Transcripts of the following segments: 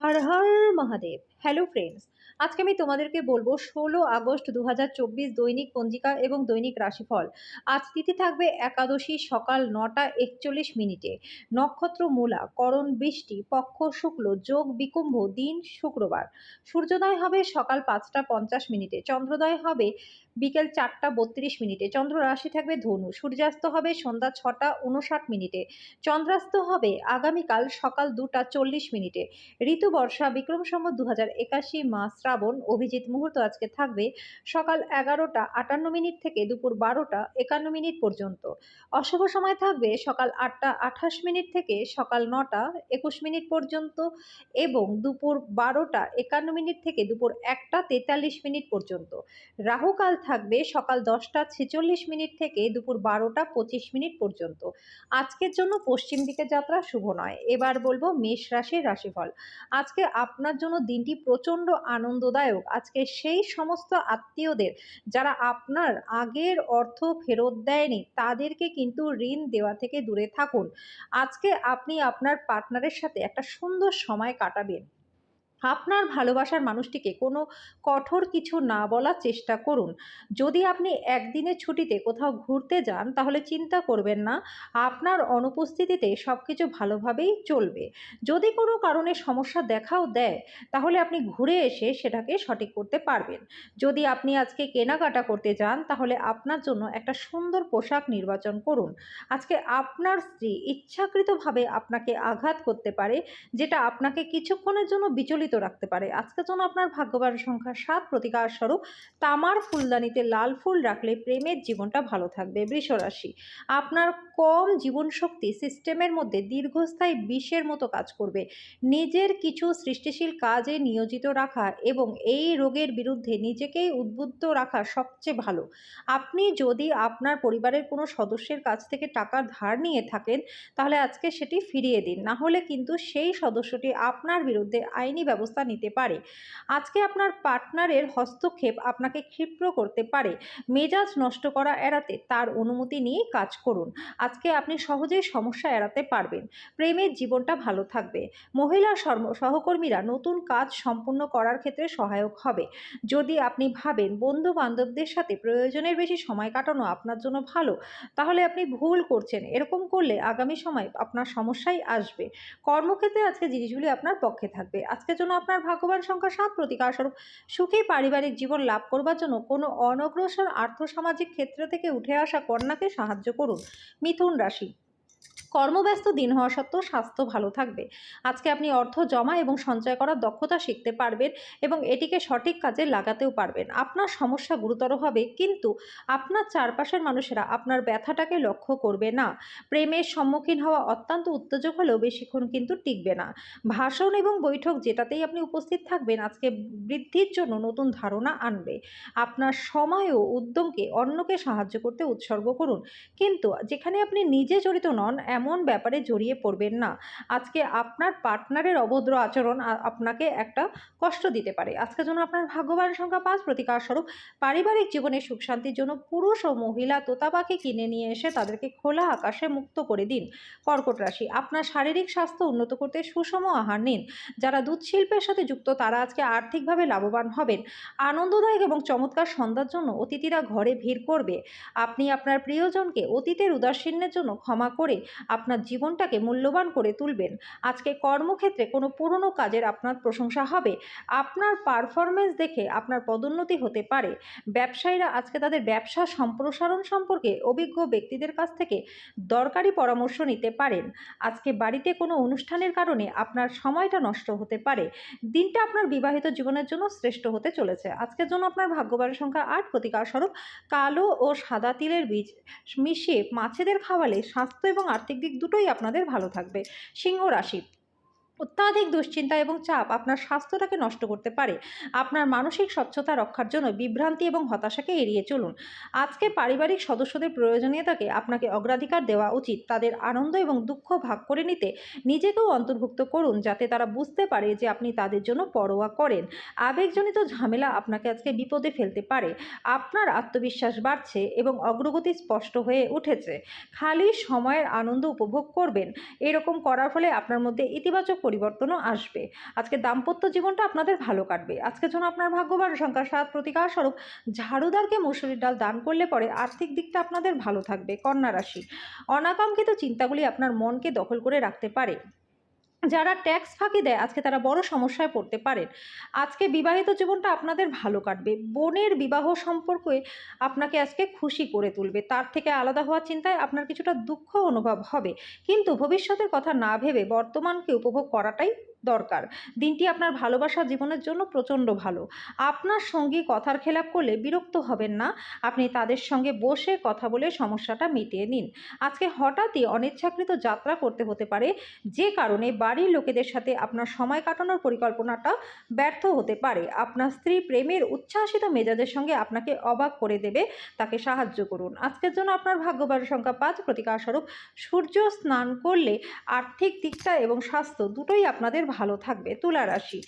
Har Har Mahadev. Hello friends আজকে আমি তোমাদেরকে বলব ষোলো আগস্ট দু হাজার চব্বিশ দৈনিক পঞ্জিকা এবং দৈনিক রাশিফল। আজ তিথি থাকবে একাদশী সকাল নটা একচল্লিশ মিনিটে। নক্ষত্র মূলা, করণ বৃষ্টি, পক্ষ শুক্ল, যোগ বিকুম্ভ, দিন শুক্রবার। সূর্যোদয় হবে সকাল পাঁচটা পঞ্চাশ মিনিটে, চন্দ্রোদয় হবে বিকেল চারটা বত্রিশ মিনিটে। চন্দ্র রাশি থাকবে ধনু, সূর্যাস্ত হবে সন্ধ্যা ছটা উনষাট মিনিটে। চন্দ্রাস্ত হবে আগামীকাল সকাল দুটা চল্লিশ মিনিটে। ঋতু বর্ষা বিক্রম সম্বত দু হাজার মাস শ্রাবণ অভিজিৎ মুহূর্ত আজকে থাকবে সকাল এগারোটা আটান্ন মিনিট থেকে দুপুর বারোটা একান্ন মিনিট পর্যন্ত। অশুভ সময় থাকবে সকাল আটটা আঠাশ মিনিট থেকে সকাল নটা একুশ মিনিট পর্যন্ত এবং দুপুর বারোটা একান্ন মিনিট থেকে দুপুর একটা তেতাল্লিশ মিনিট পর্যন্ত। রাহুকাল থাকবে সকাল দশটা ছেচল্লিশ মিনিট থেকে দুপুর বারোটা পঁচিশ মিনিট পর্যন্ত। আজকের জন্য পশ্চিম দিকে যাত্রা শুভ নয়। এবার বলব মেষ রাশির রাশিফল। আজকে আপনার জন্য দিনটি প্রচণ্ড আনন্দদায়ক। আজকে সেই সমস্ত আত্মীয়দের যারা আপনার আগের অর্থ ফেরত দেয়নি, তাদেরকে কিন্তু ঋণ দেওয়া থেকে দূরে থাকুন। আজকে আপনি আপনার পার্টনারের সাথে একটা সুন্দর সময় কাটাবেন। আপনার ভালোবাসার মানুষটিকে কোনো কঠোর কিছু না বলার চেষ্টা করুন। যদি আপনি একদিনের ছুটিতে কোথাও ঘুরতে যান, তাহলে চিন্তা করবেন না, আপনার অনুপস্থিতিতে সব কিছু ভালোভাবেই চলবে। যদি কোনো কারণে সমস্যা দেখাও দেয়, তাহলে আপনি ঘুরে এসে সেটাকে সঠিক করতে পারবেন। যদি আপনি আজকে কেনাকাটা করতে যান, তাহলে আপনার জন্য একটা সুন্দর পোশাক নির্বাচন করুন। আজকে আপনার স্ত্রী ইচ্ছাকৃতভাবে আপনাকে আঘাত করতে পারে, যেটা আপনাকে কিছুক্ষণের জন্য বিচলিত রাখতে পারে। আজকের জন্য আপনার ভাগ্যবান সংখ্যা সাত প্রতিকার স্বরূপ তামার ফুলদানিতে লাল ফুল রাখলে প্রেমের জীবনটা ভালো থাকবে বৃষরাশি আপনার কম জীবন শক্তি সিস্টেমের মধ্যে দীর্ঘস্থায়ী বিষের মতো কাজ করবে। নিজের কিছু সৃষ্টিশীল কাজে নিয়োজিত রাখা এবং এই রোগের বিরুদ্ধে নিজেকেই উদ্বুদ্ধ রাখা সবচেয়ে ভালো। আপনি যদি আপনার পরিবারের কোনো সদস্যের কাছ থেকে টাকা ধার নিয়ে থাকেন, তাহলে আজকে সেটি ফিরিয়ে দিন। না হলে কিন্তু সেই সদস্যটি আপনার বিরুদ্ধে আইনি ব্যবস্থা নিতে পারে। আজকে আপনার পার্টনারের হস্তক্ষেপ আপনাকে ক্ষিপ্র করতে পারে। মেজাজ নষ্ট করা এড়াতে তার অনুমতি নিয়ে কাজ করুন। আজকে আপনি সহজেই সমস্যা এড়াতে পারবেন। প্রেমের জীবনটা ভালো থাকবে। মহিলা সহকর্মীরা নতুন কাজ সম্পূর্ণ করার ক্ষেত্রে সহায়ক হবে। যদি আপনি ভাবেন বন্ধু বান্ধবদের সাথে প্রয়োজনের বেশি সময় কাটানো আপনার জন্য ভালো, তাহলে আপনি ভুল করছেন। এরকম করলে আগামী সময় আপনার সমস্যাই আসবে। কর্মক্ষেত্রে আজকে জিনিসগুলি আপনার পক্ষে থাকবে। আজকের জন্য আপনার ভাগ্যবান সংখ্যা সাত প্রতিকার স্বরূপ সুখী পারিবারিক জীবন লাভ করবার জন্য কোনো অনগ্রসর আর্থসামাজিক ক্ষেত্র থেকে উঠে আসা কন্যাকে সাহায্য করুন। মিথুন রাশি। কর্মব্যস্ত দিন হওয়া সত্ত্বেও স্বাস্থ্য ভালো থাকবে। আজকে আপনি অর্থ জমা এবং সঞ্চয় করার দক্ষতা শিখতে পারবেন এবং এটিকে সঠিক কাজে লাগাতেও পারবেন। আপনার সমস্যা গুরুতর হবে, কিন্তু আপনার চারপাশের মানুষেরা আপনার ব্যথাটাকে লক্ষ্য করবে না। প্রেমের সম্মুখীন হওয়া অত্যন্ত উত্তেজক হলেও বেশিক্ষণ কিন্তু টিকবে না। ভাষণ এবং বৈঠক যেটাতেই আপনি উপস্থিত থাকবেন, আজকে বৃদ্ধির জন্য নতুন ধারণা আনবে। আপনার সময় ও উদ্যমকে অন্যকে সাহায্য করতে উৎসর্গ করুন। কিন্তু যেখানে আপনি নিজে জড়িত নন এমন ব্যাপারে জড়িয়ে পড়বেন না। আজকে আপনার পার্টনারের অভদ্র আচরণ আপনাকে একটা কষ্ট দিতে পারে। আজকের জন্য আপনার ভাগ্যবান সংখ্যা পাঁচ, প্রতিকার স্বরূপ, পারিবারিক জীবনে সুখ শান্তির জন্য পুরুষ ও মহিলা তোতাবাকে কিনে নিয়ে এসে তাদেরকে খোলা আকাশে মুক্ত করে দিন। কর্কট রাশি, আপনার শারীরিক স্বাস্থ্য উন্নত করতে সুষম আহার নিন। যারা দুধ শিল্পের সাথে যুক্ত, তারা আজকে আর্থিকভাবে লাভবান হবেন। আনন্দদায়ক এবং চমৎকার সন্ধ্যার জন্য অতিথিরা ঘরে ভিড় করবে। আপনি আপনার প্রিয়জনকে অতীতের উদাসীনের জন্য ক্ষমা করে আপনার জীবনটাকে মূল্যবান করে তুলবেন। আজকে কর্মক্ষেত্রে কোনো পুরনো কাজের আপনার প্রশংসা হবে। আপনার পারফরমেন্স দেখে আপনার পদোন্নতি হতে পারে। ব্যবসায়ীরা আজকে তাদের ব্যবসা সম্প্রসারণ সম্পর্কে অভিজ্ঞ ব্যক্তিদের কাছ থেকে দরকারি পরামর্শ নিতে পারেন। আজকে বাড়িতে কোনো অনুষ্ঠানের কারণে আপনার সময়টা নষ্ট হতে পারে। দিনটা আপনার বিবাহিত জীবনের জন্য শ্রেষ্ঠ হতে চলেছে। আজকের জন্য আপনার ভাগ্যবান সংখ্যা আট। প্রতিকার স্বরূপ, কালো ও সাদা তিলের বীজ মিশিয়ে মাছেদের খাওয়ালে স্বাস্থ্য এবং আর্থিক দিক দুটোই আপনাদের ভালো থাকবে। সিংহ রাশি অত্যাধিক দুশ্চিন্তা এবং চাপ আপনার স্বাস্থ্যটাকে নষ্ট করতে পারে। আপনার মানসিক স্বচ্ছতা রক্ষার জন্য বিভ্রান্তি এবং হতাশাকে এড়িয়ে চলুন। আজকে পারিবারিক সদস্যদের প্রয়োজনীয়তাকে আপনাকে অগ্রাধিকার দেওয়া উচিত। তাদের আনন্দ এবং দুঃখ ভাগ করে নিতে নিজেকেও অন্তর্ভুক্ত করুন যাতে তারা বুঝতে পারে যে আপনি তাদের জন্য পরোয়া করেন। আবেগজনিত ঝামেলা আপনাকে আজকে বিপদে ফেলতে পারে। আপনার আত্মবিশ্বাস বাড়ছে এবং অগ্রগতি স্পষ্ট হয়ে উঠেছে। খালি সময়ের আনন্দ উপভোগ করবেন। এরকম করার ফলে আপনার মধ্যে ইতিবাচক পরিবর্তনও আসবে। আজকে দাম্পত্য জীবনটা আপনাদের ভালো কাটবে। আজকে জন্য আপনার ভাগ্যবান সংখ্যা সাত প্রতিকার স্বরূপ ঝাড়ুদারকে মুসুরির ডাল দান করলে পরে আর্থিক দিকটা আপনাদের ভালো থাকবে, কন্যা রাশি। অনাকাঙ্ক্ষিত চিন্তাগুলি আপনার মনকে দখল করে রাখতে পারে। যারা ট্যাক্স ফাঁকি দেয়, আজকে তারা বড় সমস্যায় পড়তে পারেন। আজকে বিবাহিত জীবনটা আপনাদের ভালো কাটবে। বোনের বিবাহ সম্পর্কে আপনাকে আজকে খুশি করে তুলবে। তার থেকে আলাদা হওয়ার চিন্তায় আপনার কিছুটা দুঃখ অনুভব হবে। কিন্তু ভবিষ্যতের কথা না ভেবে বর্তমানকে উপভোগ করাটাই দরকার। দিনটি আপনার ভালোবাসা জীবনের জন্য প্রচণ্ড ভালো। আপনার সঙ্গী কথার খেলাপ করলে বিরক্ত হবেন না। আপনি তাদের সঙ্গে বসে কথা বলে সমস্যাটা মিটিয়ে নিন। আজকে হঠাৎই অনিচ্ছাকৃত যাত্রা করতে হতে পারে। যে কারণে বাড়ির লোকেদের সাথে আপনার সময় কাটানোর পরিকল্পনাটা ব্যর্থ হতে পারে। আপনার স্ত্রী প্রেমের উচ্ছ্বাসিত মেজাজের সঙ্গে আপনাকে অবাক করে দেবে। তাকে সাহায্য করুন। আজকের জন্য আপনার ভাগ্যবান সংখ্যা পাঁচ। প্রতিকার স্বরূপ সূর্য স্নান করলে আর্থিক দিকটা এবং স্বাস্থ্য দুটোই আপনাদের ভালো থাকবে, তুলা রাশি।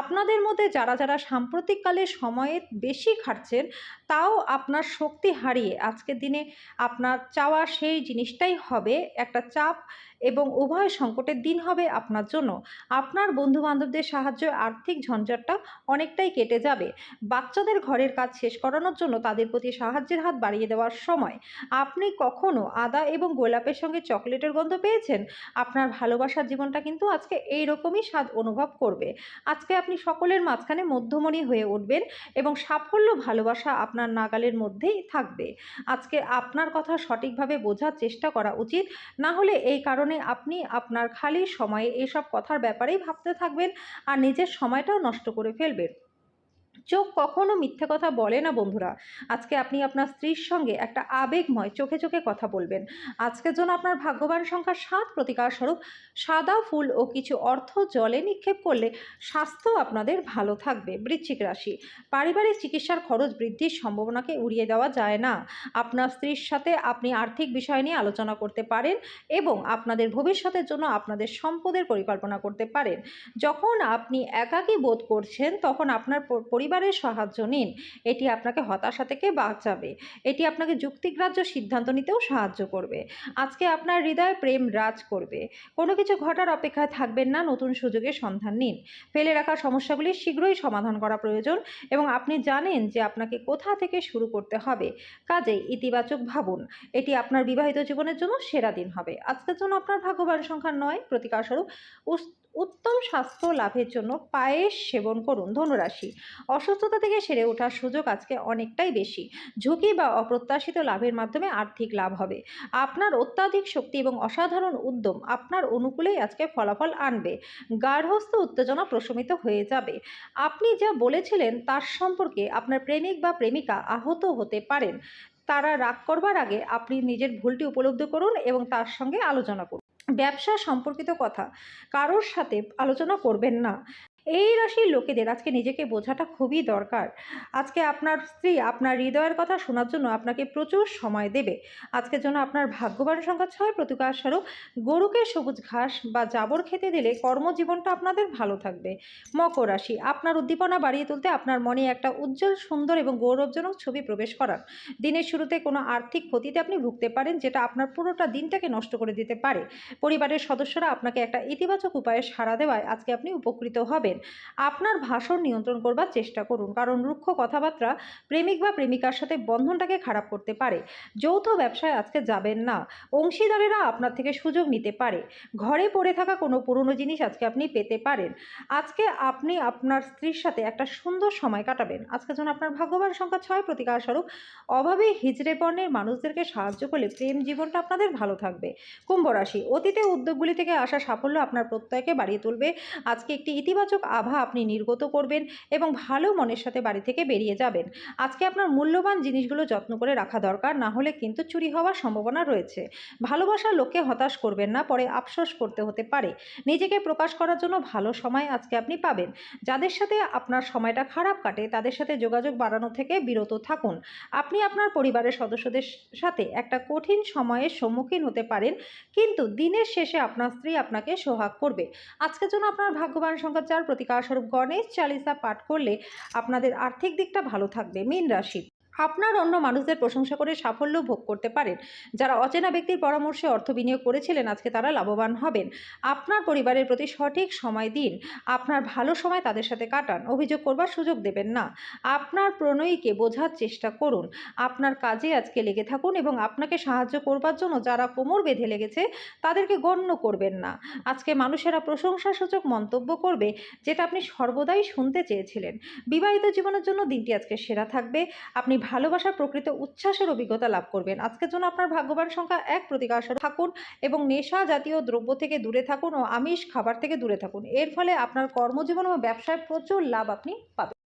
আপনাদের মধ্যে যারা যারা সাম্প্রতিককালে সময়ে বেশি খাটছেন, তাও আপনার শক্তি হারিয়ে আজকের দিনে আপনার চাওয়া সেই জিনিসটাই হবে, একটা চাপ এবং উভয় সংকটের দিন হবে আপনার জন্য। আপনার বন্ধু বান্ধবদের সাহায্যে, আর্থিক ঝঞ্ঝাটটা অনেকটাই কেটে যাবে। বাচ্চাদের ঘরের কাজ শেষ করানোর জন্য তাদের প্রতি সাহায্যের হাত বাড়িয়ে দেওয়ার সময়। আপনি কখনো আদা এবং গোলাপের সঙ্গে চকলেটের গন্ধ পেয়েছেন? আপনার ভালোবাসার জীবনটা কিন্তু আজকে এই রকমই স্বাদ অনুভব করবে। আজকে আপনি সকলের মাঝখানে মধ্যমণি হয়ে উঠবেন এবং সাফল্য, ভালোবাসা আপনার নাগালের মধ্যেই থাকবে। আজকে আপনার কথা সঠিকভাবে বোঝার চেষ্টা করা উচিত। না হলে এই কারণে আপনি আপনার খালি সময়ে এসব কথার ব্যাপারেই ভাবতে থাকবেন আর নিজের সময়টাও নষ্ট করে ফেলবেন। চোখ কখনো মিথ্যে কথা বলে না, বন্ধুরা। আজকে আপনি আপনার স্ত্রীর সঙ্গে একটা আবেগময় চোখে চোখে কথা বলবেন। আজকের জন্য আপনার ভাগ্যবান সংখ্যা সাত প্রতিকার স্বরূপ সাদা ফুল ও কিছু অর্থ জলে নিক্ষেপ করলে স্বাস্থ্য আপনাদের ভালো থাকবে। বৃশ্চিক রাশি, পারিবারিক চিকিৎসার খরচ বৃদ্ধির সম্ভাবনাকে উড়িয়ে দেওয়া যায় না। আপনার স্ত্রীর সাথে আপনি আর্থিক বিষয় নিয়ে আলোচনা করতে পারেন এবং আপনাদের ভবিষ্যতের জন্য আপনাদের সম্পদের পরিকল্পনা করতে পারেন। যখন আপনি একাকী বোধ করছেন, তখন আপনার প- পরিবারের সাহায্য নিন। এটি আপনাকে হতাশা থেকে বাঁচাবে। এটি আপনাকে যুক্তিগ্রাহ্য সিদ্ধান্ত নিতেও সাহায্য করবে। আজকে আপনার হৃদয়ে প্রেম রাজ করবে। কোনো কিছু ঘটার অপেক্ষায় থাকবেন না, নতুন সুযোগের সন্ধান নিন। ফেলে রাখা সমস্যাগুলি শীঘ্রই সমাধান করা প্রয়োজন এবং আপনি জানেন যে আপনাকে কোথা থেকে শুরু করতে হবে। কাজেই ইতিবাচক ভাবুন। এটি আপনার বিবাহিত জীবনের জন্য সেরা দিন হবে। আজকের জন্য আপনার ভাগ্যবান সংখ্যা নয় প্রতিকারস্বরূপ উত্তম স্বাস্থ্য লাভের জন্য পায়েস সেবন করুন ধনুরাশি। অসুস্থতা থেকে সেরে ওঠার সুযোগ আজকে অনেকটাই বেশি। ঝুঁকি বা অপ্রত্যাশিত লাভের মাধ্যমে আর্থিক লাভ হবে। আপনার অত্যাধিক শক্তি এবং অসাধারণ উদ্যম আপনার অনুকূলেই আজকে ফলাফল আনবে। গার্হস্থ উত্তেজনা প্রশমিত হয়ে যাবে। আপনি যা বলেছিলেন তার সম্পর্কে আপনার প্রেমিক বা প্রেমিকা আহত হতে পারেন। তারা রাগ করবার আগে আপনি নিজের ভুলটি উপলব্ধি করুন এবং তার সঙ্গে আলোচনা করুন। ব্যবসা সম্পর্কিত কথা। কারোর সাথে আলোচনা করবেন না। এই রাশির লোকেদের আজকে নিজেকে বোঝাটা খুবই দরকার। আজকে আপনার স্ত্রী আপনার হৃদয়ের কথা শোনার জন্য আপনাকে প্রচুর সময় দেবে। আজকের জন্য আপনার ভাগ্যবান সংখ্যা ছয়, প্রতিকার স্বরূপ গরুকে সবুজ ঘাস বা জাবর খেতে দিলে কর্মজীবনটা আপনাদের ভালো থাকবে। মকর রাশি, আপনার উদ্দীপনা বাড়িয়ে তুলতে আপনার মনে একটা উজ্জ্বল, সুন্দর এবং গৌরবজনক ছবি প্রবেশ করান। দিনের শুরুতে কোনো আর্থিক ক্ষতিতে আপনি ভুগতে পারেন, যেটা আপনার পুরোটা দিনটাকে নষ্ট করে দিতে পারে। পরিবারের সদস্যরা আপনাকে একটা ইতিবাচক উপায়ে সাড়া দেওয়ায় আজকে আপনি উপকৃত হবেন। আপনার ভাষণ নিয়ন্ত্রণ করবার চেষ্টা করুন, কারণ রুক্ষ কথাবার্তা প্রেমিক বা প্রেমিকার সাথে বন্ধনটাকে খারাপ করতে পারে। যৌথ ব্যবসায় আজকে যাবেন না। অংশীদারেরা আপনার থেকে সুযোগ নিতে পারে। ঘরে পড়ে থাকা কোনো পুরনো জিনিস আজকে আপনি পেতে পারেন। আজকে আপনি আপনার স্ত্রীর সাথে একটা সুন্দর সময় কাটাবেন। আজকে যেন আপনার ভাগ্যবান সংখ্যা ছয় প্রতিকার স্বরূপ। অভাবে হিজড়ে বর্ণের মানুষদেরকে সাহায্য করলে প্রেম জীবনটা আপনাদের ভালো থাকবে। কুম্ভ রাশি, অতীতে উদ্যোগগুলি থেকে আসা সাফল্য আপনার প্রত্যয়কে বাড়িয়ে তুলবে। আজকে একটি ইতিবাচক আভা আপনি নির্গত করবেন এবং ভালো মনের সাথে বাড়ি থেকে বেরিয়ে যাবেন। আজকে আপনার মূল্যবান জিনিসগুলো যত্ন করে রাখা দরকার, না হলে কিন্তু চুরি হওয়ার সম্ভাবনা রয়েছে। ভালোবাসার লোককে হতাশ করবেন না, পরে আফসোস করতে হতে পারে। নিজেকে প্রকাশ করার জন্য ভালো সময় আজকে আপনি পাবেন। যাদের সাথে আপনার সময়টা খারাপ কাটে, তাদের সাথে যোগাযোগ বাড়ানো থেকে বিরত থাকুন। আপনি আপনার পরিবারের সদস্যদের সাথে একটা কঠিন সময়ের সম্মুখীন হতে পারেন, কিন্তু দিনের শেষে আপনার স্ত্রী আপনাকে সোহাগ করবে। আজকের জন্য আপনার ভাগ্যবান সংখ্যা চার প্রতিকার স্বরূপ গণেশ চালিসা পাঠ করলে আপনাদের আর্থিক দিকটা ভালো থাকবে মীন রাশি। আপনার অন্য মানুষদের প্রশংসা করে সাফল্য ভোগ করতে পারেন। যারা অচেনা ব্যক্তির পরামর্শে অর্থ বিনিয়োগ করেছিলেন, আজকে তারা লাভবান হবেন। আপনার পরিবারের প্রতি সঠিক সময় দিন। আপনার ভালো সময় তাদের সাথে কাটান। অভিযোগ করবার সুযোগ দেবেন না। আপনার প্রণয়ীকে বোঝার চেষ্টা করুন। আপনার কাজে আজকে লেগে থাকুন এবং আপনাকে সাহায্য করবার জন্য যারা কোমর বেঁধে লেগেছে, তাদেরকে গণ্য করবেন না। আজকে মানুষেরা প্রশংসাসূচক মন্তব্য করবে, যেটা আপনি সর্বদাই শুনতে চেয়েছিলেন। বিবাহিত জীবনের জন্য দিনটি আজকে সেরা থাকবে। আপনি ভালোবাসার প্রকৃত উচ্ছ্বাসের অভিজ্ঞতা লাভ করবেন। আজকের জন্য আপনার ভাগ্যবান সংখ্যা এক। প্রতিকার থাকুন এবং নেশা জাতীয় দ্রব্য থেকে দূরে থাকুন ও আমিষ খাবার থেকে দূরে থাকুন। এর ফলে আপনার কর্মজীবন ও ব্যবসায় প্রচুর লাভ আপনি পাবেন।